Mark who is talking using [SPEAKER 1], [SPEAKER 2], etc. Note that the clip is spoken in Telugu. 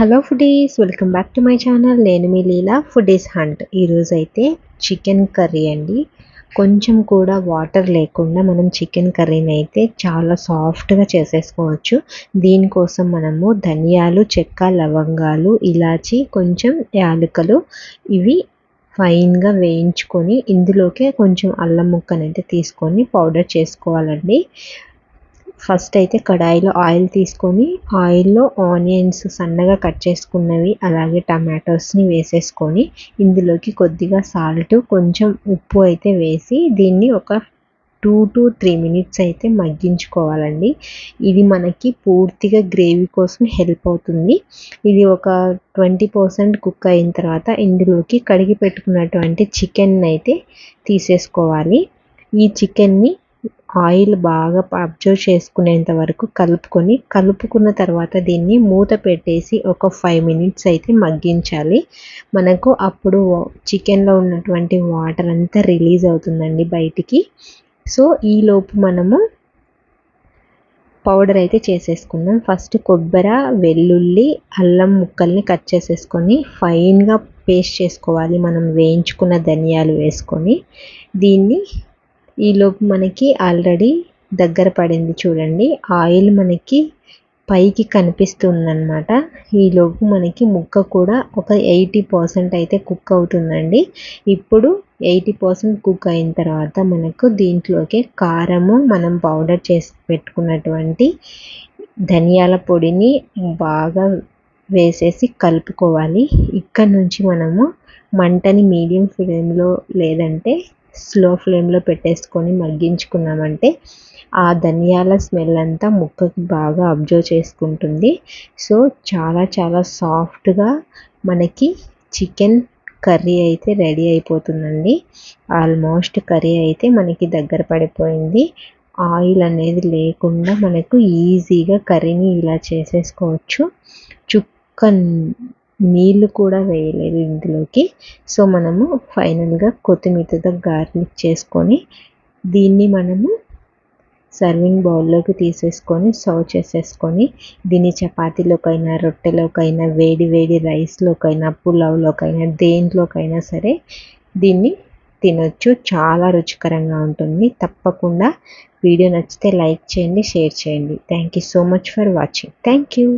[SPEAKER 1] Hello foodies welcome back to my channel. నేను మీ లీలా ఫుడీస్ హంట్. ఈరోజు అయితే చికెన్ కర్రీ అండి. కొంచెం కూడా వాటర్ లేకుండా మనం చికెన్ కర్రీని అయితే చాలా సాఫ్ట్గా చేసేసుకోవచ్చు. దీనికోసం మనము ధనియాలు చెక్క లవంగాలు ఇలాచి కొంచెం యాలకులు ఇవి ఫైన్గా వేయించుకొని ఇందులోకే కొంచెం అల్లం ముక్కనైతే తీసుకొని పౌడర్ చేసుకోవాలండి. ఫస్ట్ అయితే కడాయిలో ఆయిల్ తీసుకొని ఆయిల్లో ఆనియన్స్ సన్నగా కట్ చేసుకున్నవి అలాగే టమాటోస్ని వేసేసుకొని ఇందులోకి కొద్దిగా సాల్ట్ కొంచెం ఉప్పు అయితే వేసి దీన్ని ఒక టూ టు త్రీ మినిట్స్ అయితే మగ్గించుకోవాలండి. ఇది మనకి పూర్తిగా గ్రేవీ కోసం హెల్ప్ అవుతుంది. ఇది ఒక ట్వంటీ పర్సెంట్ కుక్ అయిన తర్వాత ఇందులోకి కడిగి పెట్టుకున్నటువంటి చికెన్ అయితే తీసేసుకోవాలి. ఈ చికెన్ని ఆయిల్ బాగా అబ్జర్వ్ చేసుకునేంత వరకు కలుపుకొని కలుపుకున్న తర్వాత దీన్ని మూత పెట్టేసి ఒక ఫైవ్ మినిట్స్ అయితే మగ్గించాలి. మనకు అప్పుడు చికెన్లో ఉన్నటువంటి వాటర్ అంతా రిలీజ్ అవుతుందండి బయటికి. సో ఈలోపు మనము పౌడర్ అయితే చేసేసుకుందాం. ఫస్ట్ కొబ్బరి వెల్లుల్లి అల్లం ముక్కల్ని కట్ చేసేసుకొని ఫైన్గా పేస్ట్ చేసుకోవాలి. మనం వేయించుకున్న ధనియాలు వేసుకొని దీన్ని ఈలోపు మనకి ఆల్రెడీ దగ్గర పడింది చూడండి. ఆయిల్ మనకి పైకి కనిపిస్తుందన్నమాట. ఈలోపు మనకి ముక్క కూడా ఒక ఎయిటీ పర్సెంట్ అయితే కుక్ అవుతుందండి. ఇప్పుడు ఎయిటీ పర్సెంట్ కుక్ అయిన తర్వాత మనకు దీంట్లోకి కారము మనం పౌడర్ చేసి పెట్టుకున్నటువంటి ధనియాల పొడిని బాగా వేసేసి కలుపుకోవాలి. ఇక్కడ నుంచి మనము మంటని మీడియం ఫ్లేమ్లో లేదంటే స్లో ఫ్లేమ్లో పెట్టేసుకొని మగ్గించుకున్నామంటే ఆ ధనియాల స్మెల్ అంతా ముక్కకి బాగా అబ్జర్వ్ చేసుకుంటుంది. సో చాలా చాలా సాఫ్ట్గా మనకి చికెన్ కర్రీ అయితే రెడీ అయిపోతుందండి. ఆల్మోస్ట్ కర్రీ అయితే మనకి దగ్గర పడిపోయింది. ఆయిల్ అనేది లేకుండా మనకు ఈజీగా కర్రీని ఇలా చేసేసుకోవచ్చు. చుక్క నీళ్ళు కూడా వేయలేదు ఇందులోకి. సో మనము ఫైనల్గా కొత్తిమీరతో గార్నిష్ చేసుకొని దీన్ని మనము సర్వింగ్ బౌల్లోకి తీసేసుకొని సర్వ్ చేసేసుకొని దీన్ని చపాతీలోకైనా రొట్టెలోకైనా వేడి వేడి రైస్లోకైనా పులావ్లోకైనా దేంట్లోకైనా సరే దీన్ని తినొచ్చు. చాలా రుచికరంగా ఉంటుంది. తప్పకుండా వీడియో నచ్చితే లైక్ చేయండి షేర్ చేయండి. Thank you so much for watching. Thank you.